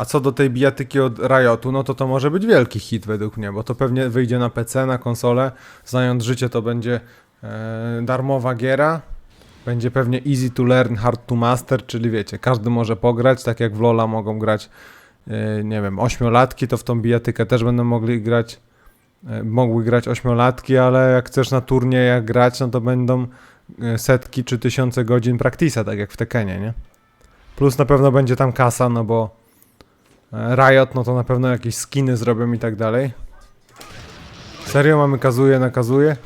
A co do tej bijatyki od Riotu, no to to może być wielki hit według mnie, bo to pewnie wyjdzie na PC, na konsolę. Znając życie, to będzie e, darmowa giera. Będzie pewnie easy to learn, hard to master, czyli wiecie, każdy może pograć, tak jak w Lola mogą grać, e, nie wiem, ośmiolatki, to w tą bijatykę też będą mogli grać, e, mogły grać ośmiolatki, ale jak chcesz na turniejach grać, no to będą e, setki czy tysiące godzin praktisa, tak jak w Tekenie, nie? Plus na pewno będzie tam kasa, no bo Riot, no to na pewno jakieś skiny zrobią i tak dalej. Serio mamy kazuje na kazuje?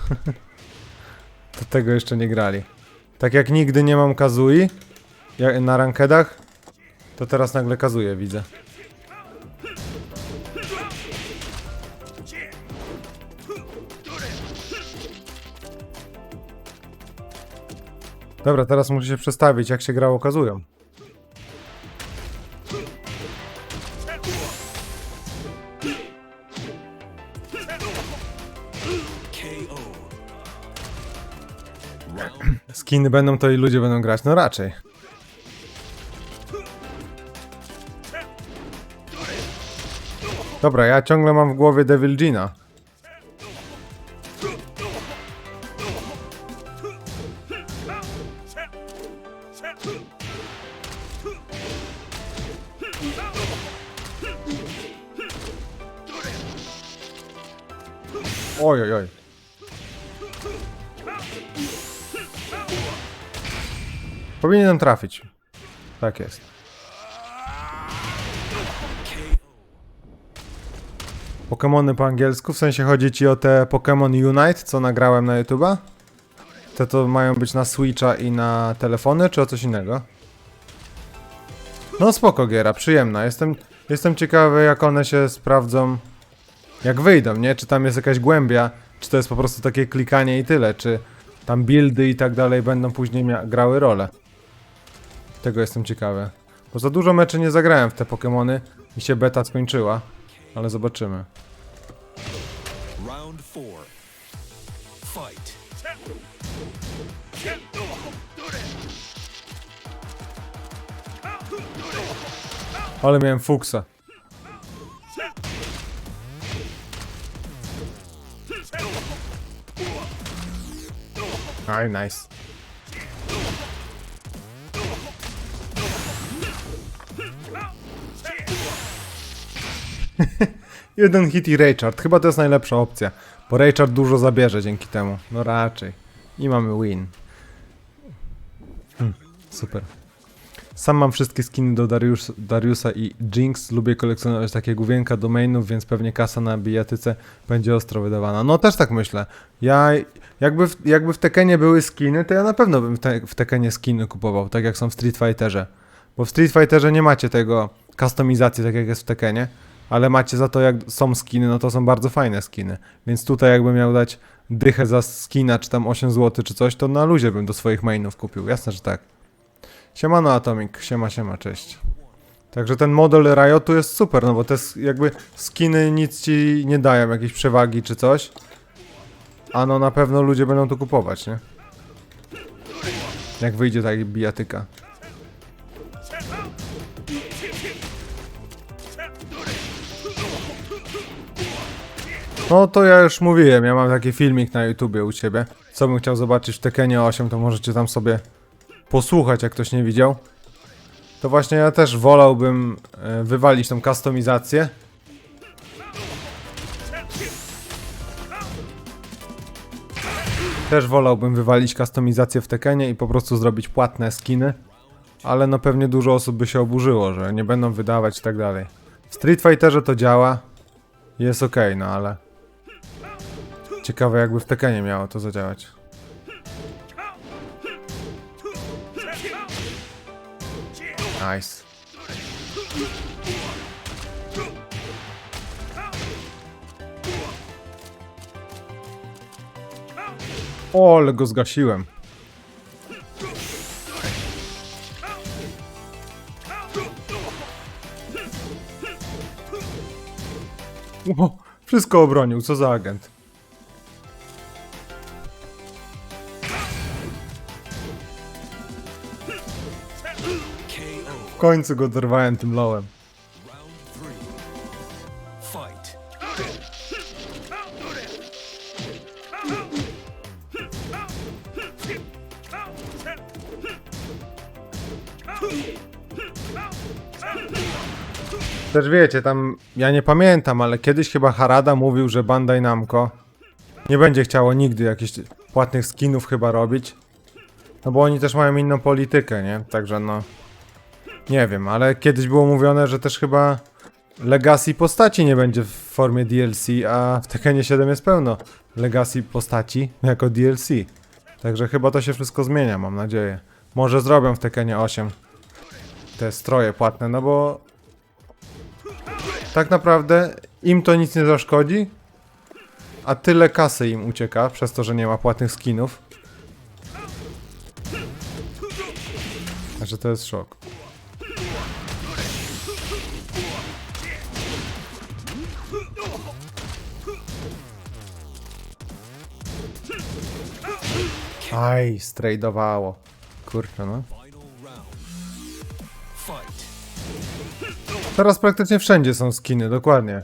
to tego jeszcze nie grali. Tak jak nigdy nie mam kazui na rankedach, to teraz nagle kazuję, widzę. Dobra, teraz muszę się przestawić, jak się grało kazują. Skiny będą, to i ludzie będą grać, no raczej. Dobra, ja ciągle mam w głowie Devil Gina. Oj, oj, oj. Powinienem trafić. Tak jest. Pokemony po angielsku, w sensie chodzi ci o te Pokémon Unite, co nagrałem na YouTube'a? Te to mają być na Switcha i na telefony, czy o coś innego? No spoko giera, przyjemna. Jestem, jestem ciekawy jak one się sprawdzą, jak wyjdą, nie? Czy tam jest jakaś głębia, czy to jest po prostu takie klikanie i tyle, czy tam buildy i tak dalej będą później grały rolę. Tego jestem ciekawy. Bo za dużo meczy nie zagrałem w te Pokémony i się beta skończyła. Ale zobaczymy. Round four. Fight. Ale miałem fuksa. Aj, nice. Jeden hit i Raychard. Chyba to jest najlepsza opcja. Bo Raychard dużo zabierze dzięki temu. No raczej. I mamy win. Hmm, super. Sam mam wszystkie skiny do Darius, Dariusa i Jinx. Lubię kolekcjonować takie główienka domainów, więc pewnie kasa na bijatyce będzie ostro wydawana. No też tak myślę. Ja jakby w, jakby w Tekenie były skiny, to ja na pewno bym te, w Tekenie skiny kupował, tak jak są w Street Fighterze. Bo w Street Fighterze nie macie tego kustomizacji, tak jak jest w Tekenie, ale macie za to jak są skiny, no to są bardzo fajne skiny. Więc tutaj jakbym miał dać dychę za skina, czy tam 8 zł, czy coś, to na luzie bym do swoich mainów kupił. Jasne, że tak. Siemano Atomic, siema, siema, cześć. Także ten model Riotu jest super, no bo te jakby skiny nic ci nie dają, jakiejś przewagi czy coś. A no na pewno ludzie będą to kupować, nie? Jak wyjdzie ta bijatyka. No to ja już mówiłem, ja mam taki filmik na YouTubie u ciebie. Co bym chciał zobaczyć w Tekenie 8, to możecie tam sobie posłuchać, jak ktoś nie widział. To właśnie ja też wolałbym e, wywalić tą kustomizację. Też wolałbym wywalić kustomizację w Tekenie i po prostu zrobić płatne skiny. Ale no pewnie dużo osób by się oburzyło, że nie będą wydawać i tak dalej. W Street Fighterze to działa. Jest ok, no ale... Ciekawe jakby w Tekenie miało to zadziałać. Nice. O, ale go zgasiłem. O, wszystko obronił, co za agent. końcu go dorwałem tym lołem. Też wiecie, tam ja nie pamiętam, ale kiedyś chyba Harada mówił, że Bandai Namco nie będzie chciało nigdy jakichś płatnych skinów chyba robić. No bo oni też mają inną politykę, nie? Także no. Nie wiem, ale kiedyś było mówione, że też chyba Legacy postaci nie będzie w formie DLC, a w Tekkenie 7 jest pełno Legacy postaci jako DLC. Także chyba to się wszystko zmienia, mam nadzieję. Może zrobią w Tekkenie 8 te stroje płatne, no bo tak naprawdę im to nic nie zaszkodzi, a tyle kasy im ucieka przez to, że nie ma płatnych skinów. Także to jest szok. Aj, strajdowało. Kurczę, no. Teraz praktycznie wszędzie są skiny, dokładnie.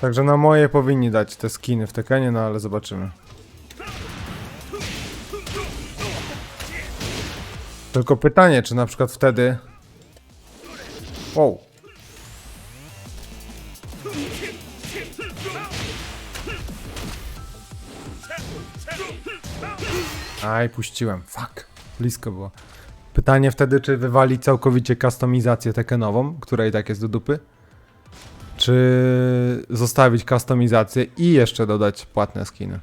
Także na moje powinni dać te skiny w Tekenie, no ale zobaczymy. Tylko pytanie, czy na przykład wtedy... Wow. Aj, puściłem. Fuck. Blisko było. Pytanie wtedy, czy wywalić całkowicie kustomizację tekenową, która i tak jest do dupy? Czy zostawić kustomizację i jeszcze dodać płatne skiny?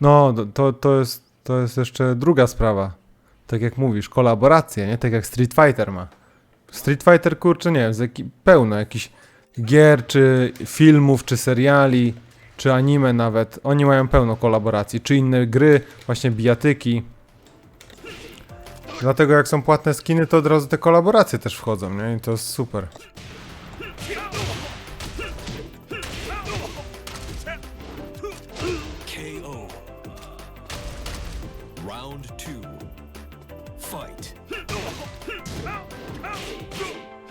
No, to, to, jest, to jest jeszcze druga sprawa. Tak jak mówisz, kolaboracje, nie? Tak jak Street Fighter ma. Street Fighter, kurczę, nie z jaki, pełno jakichś gier, czy filmów, czy seriali, czy anime nawet. Oni mają pełno kolaboracji, czy inne gry, właśnie bijatyki. Dlatego jak są płatne skiny, to od razu te kolaboracje też wchodzą, nie? I to jest super. Round two.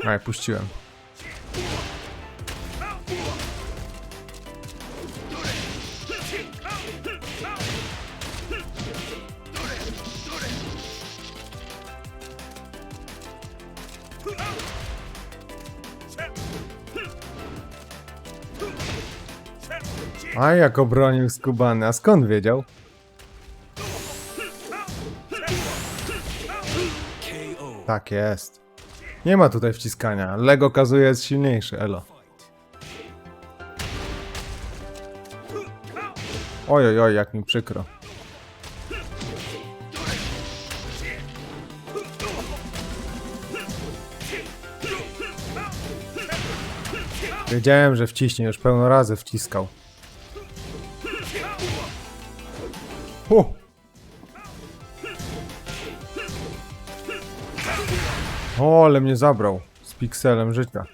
Aj, puściłem. A jak obronił skubany, a skąd wiedział? Tak jest. Nie ma tutaj wciskania. Lego kazuje jest silniejszy, elo. Oj, oj, jak mi przykro. Wiedziałem, że wciśnie, już pełno razy wciskał. Hu! O, ale mnie zabrał z pikselem życia.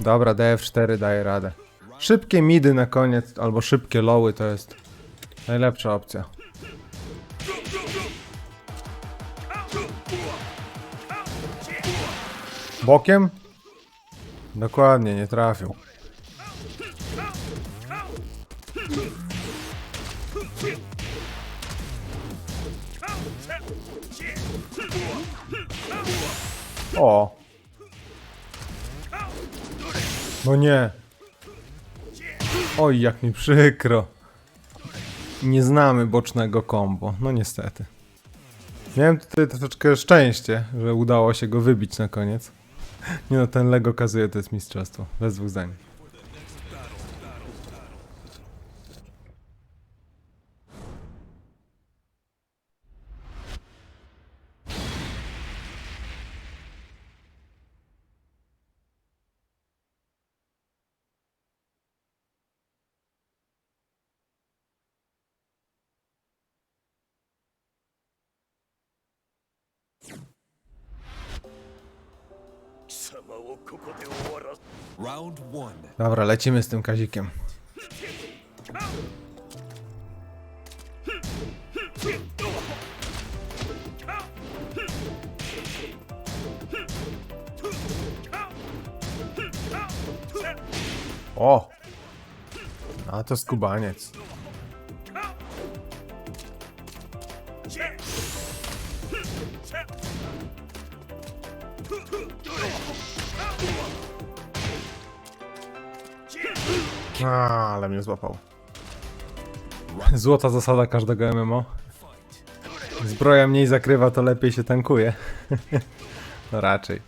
Dobra, DF4 daje radę. Szybkie midy na koniec, albo szybkie lowy to jest najlepsza opcja. Bokiem? Dokładnie, nie trafił. O! No nie. Oj, jak mi przykro. Nie znamy bocznego combo. No niestety. Miałem tutaj troszeczkę szczęście, że udało się go wybić na koniec. Nie no, ten Lego kazuje, to jest mistrzostwo. Bez dwóch zdań. Dobra, lecimy z tym kazikiem. O! A to skubaniec. Ale mnie złapał. Złota zasada każdego MMO. Zbroja mniej zakrywa, to lepiej się tankuje. no raczej.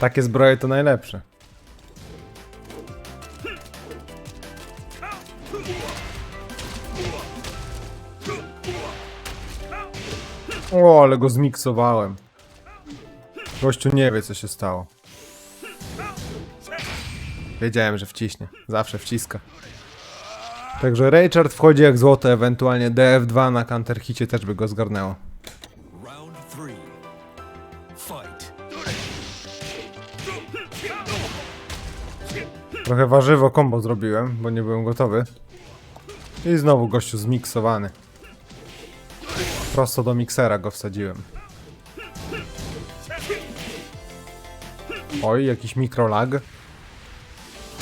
Takie zbroje to najlepsze. O, ale go zmiksowałem. Gościu nie wie, co się stało. Wiedziałem, że wciśnie. Zawsze wciska. Także Raychard wchodzi jak złoto, ewentualnie DF2 na counterhicie też by go zgarnęło. Trochę warzywo combo zrobiłem, bo nie byłem gotowy. I znowu gościu zmiksowany. Prosto do miksera go wsadziłem. Oj, jakiś mikrolag.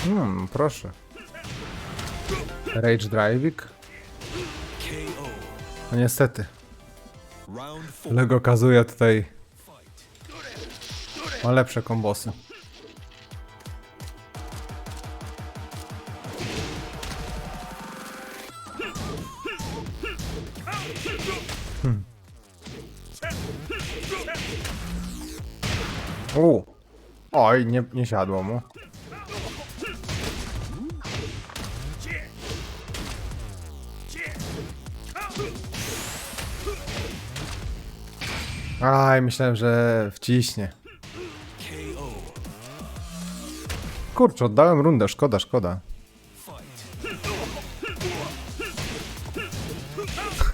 Hmm, proszę. Rage Driving? No niestety. Lego Kazuya tutaj ma lepsze kombosy. Hmm. Oj, nie, nie siadło mu. Aj, myślałem, że wciśnie. Kurczę, oddałem rundę, szkoda, szkoda.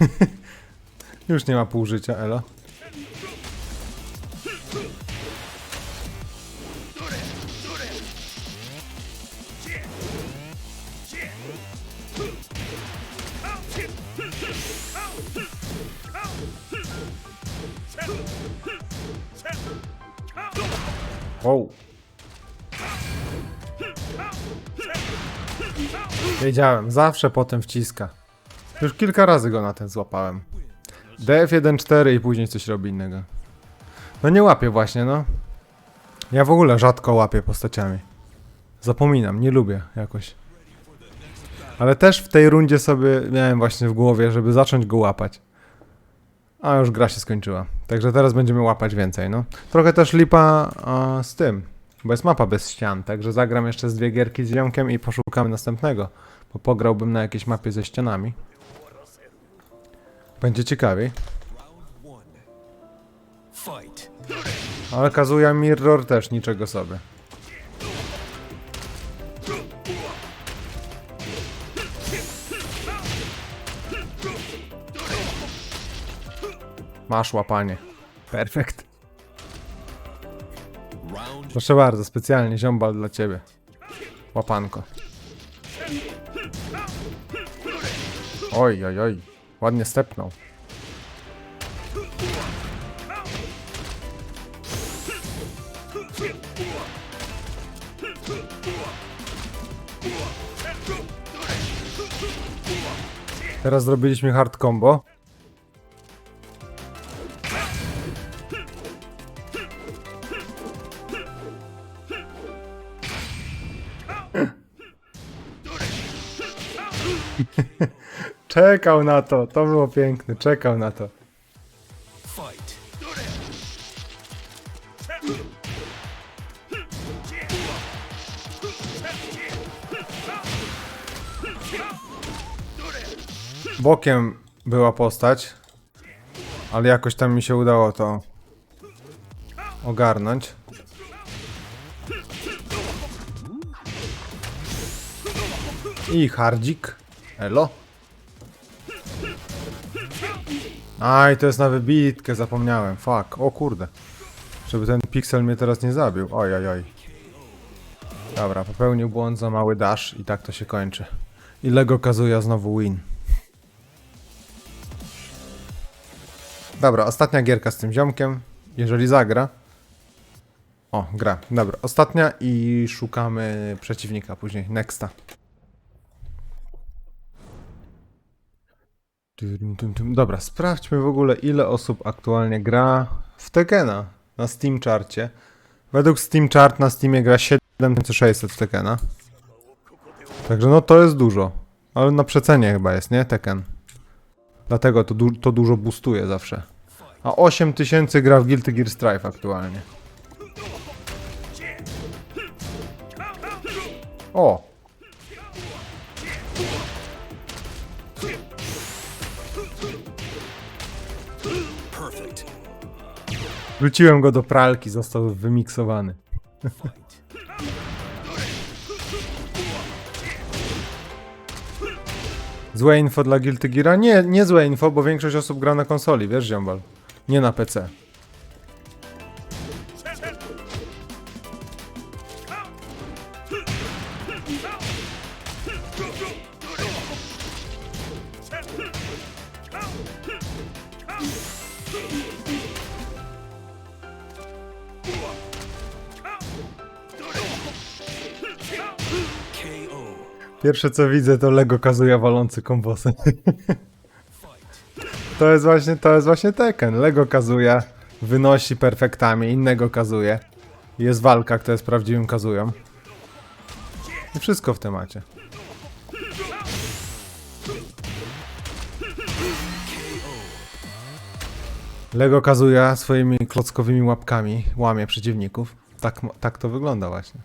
Już nie ma pół życia, elo. Wiedziałem, zawsze potem wciska. Już kilka razy go na ten złapałem. DF1.4 i później coś robi innego. No nie łapię właśnie, no. Ja w ogóle rzadko łapię postaciami. Zapominam, nie lubię jakoś. Ale też w tej rundzie sobie miałem właśnie w głowie, żeby zacząć go łapać. A już gra się skończyła. Także teraz będziemy łapać więcej, no. Trochę też lipa a, z tym, bo jest mapa bez ścian, także zagram jeszcze z dwie gierki z ziomkiem i poszukamy następnego. Bo pograłbym na jakiejś mapie ze ścianami. Będzie ciekawiej. Ale Kazuya Mirror też niczego sobie. Masz łapanie. Perfekt. Proszę bardzo, specjalnie ziombal dla ciebie. Łapanko. Oj, oj, oj. Ładnie stepnął. Teraz zrobiliśmy hard combo. Czekał na to, to było piękne, czekał na to. Bokiem była postać, ale jakoś tam mi się udało to ogarnąć. I hardzik. Elo. Aj, to jest na wybitkę, zapomniałem. Fuck, o kurde. Żeby ten piksel mnie teraz nie zabił. Oj, oj, oj. Dobra, popełnił błąd za mały dash i tak to się kończy. I Lego Kazuya znowu win. Dobra, ostatnia gierka z tym ziomkiem. Jeżeli zagra. O, gra. Dobra, ostatnia i szukamy przeciwnika później. Nexta. Dobra, sprawdźmy w ogóle ile osób aktualnie gra w Tekena na Steam Charcie. Według Steam Chart na Steamie gra 7600 w Tekena. Także no to jest dużo. Ale na przecenie chyba jest, nie? Tekken. Dlatego to, du to dużo boostuje zawsze. A 8000 gra w Guilty Gear Strive aktualnie. O! Wróciłem go do pralki, został wymiksowany. Złe info dla Guilty Geara? Nie, nie złe info, bo większość osób gra na konsoli, wiesz, Ziombal? Nie na PC. Pierwsze co widzę to Lego Kazuya walący kombosy. To jest właśnie, to jest właśnie Tekken. Lego Kazuya wynosi perfektami, innego Kazuje. Jest walka, kto jest prawdziwym Kazują. I wszystko w temacie. Lego Kazuya swoimi klockowymi łapkami łamie przeciwników. Tak, tak to wygląda właśnie.